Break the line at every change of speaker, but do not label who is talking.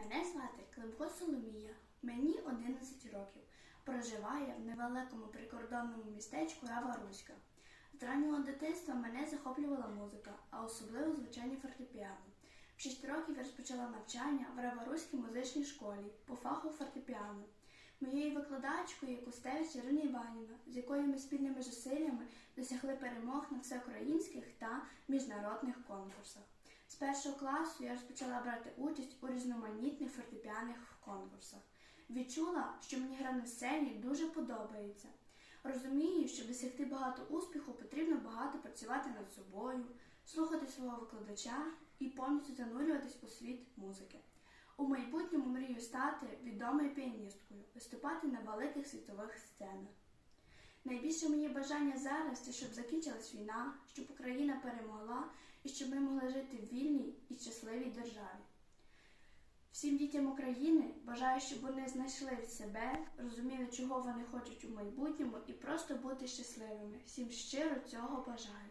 Мене звати Климко Соломія. Мені 11 років. Проживаю в невеликому прикордонному містечку Рава Руська. З раннього дитинства мене захоплювала музика, а особливо звучання фортепіано. В 6 років я розпочала навчання в Раворуській музичній школі по фаху фортепіано. Моєю викладачкою є Костевич Ірина Іванівна, з якою ми спільними зусиллями досягли перемог на всеукраїнських та міжнародних конкурсах. З першого класу я розпочала брати участь у різноманітних фортепіаних конкурсах. Відчула, що мені гра на сцені дуже подобається. Розумію, щоб досягти багато успіху, потрібно багато працювати над собою, слухати свого викладача і повністю занурюватись у світ музики. У майбутньому мрію стати відомою піаністкою, виступати на великих світових сценах. Найбільше моє бажання зараз це щоб закінчилась війна, щоб Україна перемогла і щоб ми могли жити в вільній і щасливій державі. Всім дітям України бажаю, щоб вони знайшли в себе, розуміли, чого вони хочуть у майбутньому, і просто бути щасливими. Всім щиро цього бажаю.